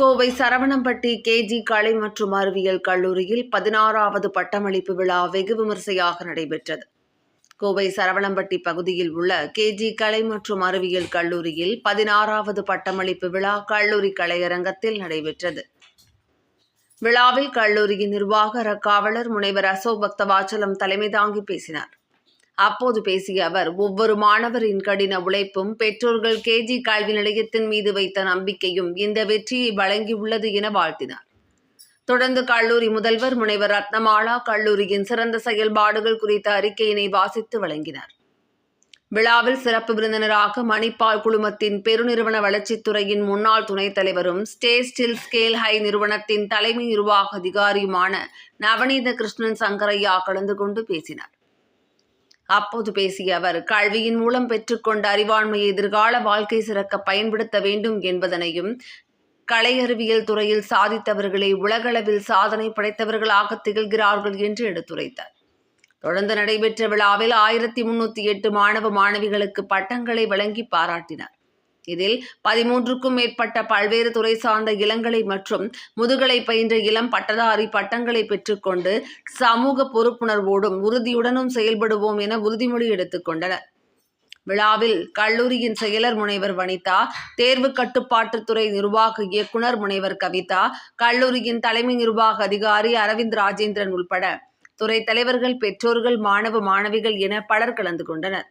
Kovai Saravanampatti KG கலை மற்றும் அறிவியல் கல்லூரியில் பதினாறாவது பட்டமளிப்பு விழா வெகு விமர்சையாக நடைபெற்றது. கோவை சரவணம்பட்டி பகுதியில் உள்ள கேஜி கலை மற்றும் அறிவியல் கல்லூரியில் பதினாறாவது பட்டமளிப்பு விழா கல்லூரி கலையரங்கத்தில் நடைபெற்றது. விழாவில் கல்லூரியின் நிர்வாக காவலர் முனைவர் அசோக் பக்தவாச்சலம் தலைமை தாங்கி பேசினார். அப்போது பேசிய அவர் ஒவ்வொரு மாணவரின் கடின உழைப்பும் பெற்றோர்கள் கேஜி கல்வி நிலையத்தின் மீது வைத்த நம்பிக்கையும் இந்த வெற்றியை வழங்கியுள்ளது என வாழ்த்தினார். தொடர்ந்து கல்லூரி முதல்வர் முனைவர் ரத்னமாலா கல்லூரியின் சிறந்த செயல்பாடுகள் குறித்த அறிக்கையினை வாசித்து வழங்கினார். விழாவில் சிறப்பு விருந்தினராக மணிப்பால் குழுமத்தின் பெருநிறுவன வளர்ச்சித்துறையின் முன்னாள் துணைத் தலைவரும் ஸ்டே ஸ்டில் ஸ்கேல் ஹை நிறுவனத்தின் தலைமை நிர்வாக அதிகாரியுமான நவநீத கிருஷ்ணன் சங்கரையா கலந்து கொண்டு பேசினார். அப்போது பேசிய அவர் கல்வியின் மூலம் பெற்றுக்கொண்ட அறிவாண்மையை எதிர்கால வாழ்க்கை சிறக்க பயன்படுத்த வேண்டும் என்பதனையும் கலை அறிவியல் துறையில் சாதித்தவர்களே உலகளவில் சாதனை படைத்தவர்களாக திகழ்கிறார்கள் என்று எடுத்துரைத்தார். தொடர்ந்து நடைபெற்ற விழாவில் ஆயிரத்தி முன்னூத்தி எட்டு மாணவ மாணவிகளுக்கு பட்டங்களை வழங்கி பாராட்டினார். இதில் பதிமூன்றுக்கும் மேற்பட்ட பல்வேறு துறை சார்ந்த இளங்கலை மற்றும் முதுகலை பயின்ற இளம் பட்டதாரி பட்டங்களை பெற்றுக்கொண்டு சமூக பொறுப்புணர்வோடும் உறுதியுடனும் செயல்படுவோம் என உறுதிமொழி எடுத்துக்கொண்டனர் விழாவில் கல்லூரியின் செயலர் முனைவர் வனிதா தேர்வு கட்டுப்பாட்டுத்துறை நிர்வாக இயக்குனர் முனைவர் கவிதா கல்லூரியின் தலைமை நிர்வாக அதிகாரி அரவிந்த் ராஜேந்திரன் உள்பட துறை தலைவர்கள் பெற்றோர்கள் மாணவ மாணவிகள் என பலர் கலந்து கொண்டனர்.